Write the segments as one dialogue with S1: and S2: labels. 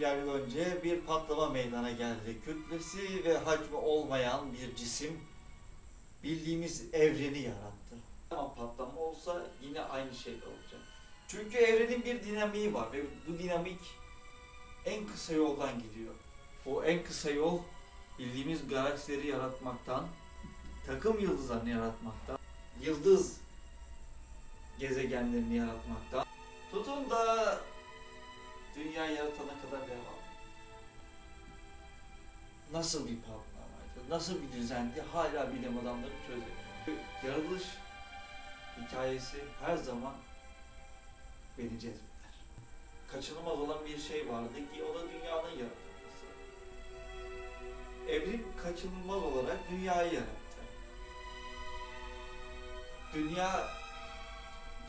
S1: milyar yıl önce bir patlama meydana geldi. Kütlesi ve hacmi olmayan bir cisim bildiğimiz evreni yarattı. Ama patlama olsa yine aynı şey olacak. Çünkü evrenin bir dinamiği var ve bu dinamik en kısa yoldan gidiyor. O en kısa yol bildiğimiz galaksileri yaratmaktan, takım yıldızlarını yaratmaktan, yıldız gezegenlerini yaratmaktan, tutun da dünya yaratana kadar devam. Nasıl bir patlamaydı, nasıl bir düzendi hala bilim adamları çözemiyor. Yaratılış hikayesi her zaman beni cezbeder. Kaçınılmaz olan bir şey vardı ki o da dünyanın yaratılması. Evrim kaçınılmaz olarak dünyayı yarattı. Dünya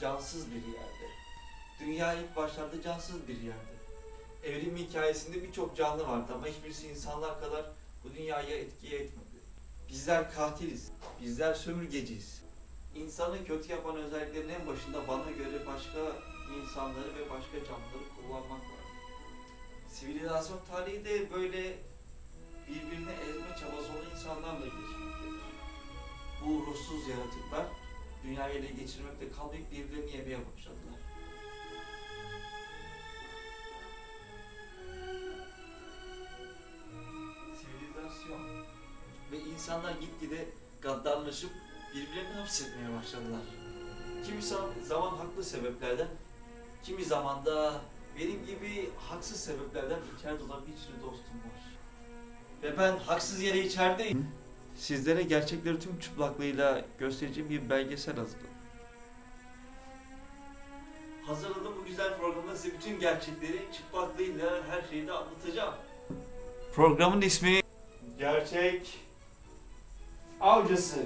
S1: cansız bir yerde. Dünya ilk başlarda cansız bir yerde. Evrim hikayesinde birçok canlı vardı ama hiçbirisi insanlar kadar bu dünyaya etki etmedi. Bizler katiliz, bizler sömürgeciyiz. İnsanı kötü yapan özelliklerin en başında bana göre başka insanları ve başka canlıları kullanmak var. Sivilizasyon tarihi de böyle birbirini ezme çabası olan insanlarla geçmektedir. Bu ruhsuz yaratıklar dünyayı ele geçirmekte kalmayıp birbirlerini yemeye başladılar. Ve insanlar gitgide gaddarlaşıp birbirlerini hapsetmeye başladılar. Kimi za- zaman haklı sebeplerden, kimi zaman da benim gibi haksız sebeplerden içeride olan bir sürü dostum var. Ve ben haksız yere içerideyim. Sizlere gerçekleri tüm çıplaklığıyla göstereceğim bir belgesel hazırladım. Hazırladığım bu güzel programda size bütün gerçekleri çıplaklığıyla her şeyi de anlatacağım. Programın ismi Gerçek Avcısı.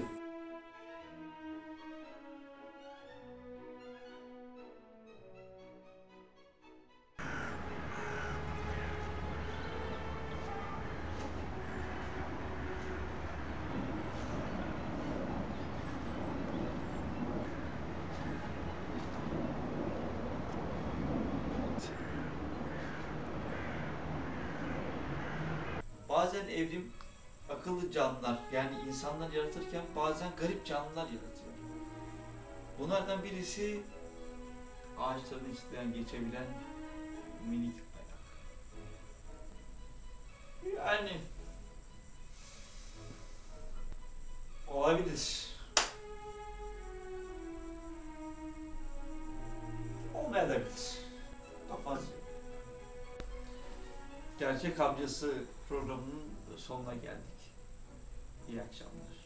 S1: Bazen evrim akıllı canlılar yani insanlar yaratırken bazen garip canlılar yaratıyor. Bunlardan birisi ağaçların üstünden geçebilen minik ayak. Yani olabilir. Olmayabilir. Kafası. Gerçek Avcısı programının sonuna geldik. İyi akşamlar.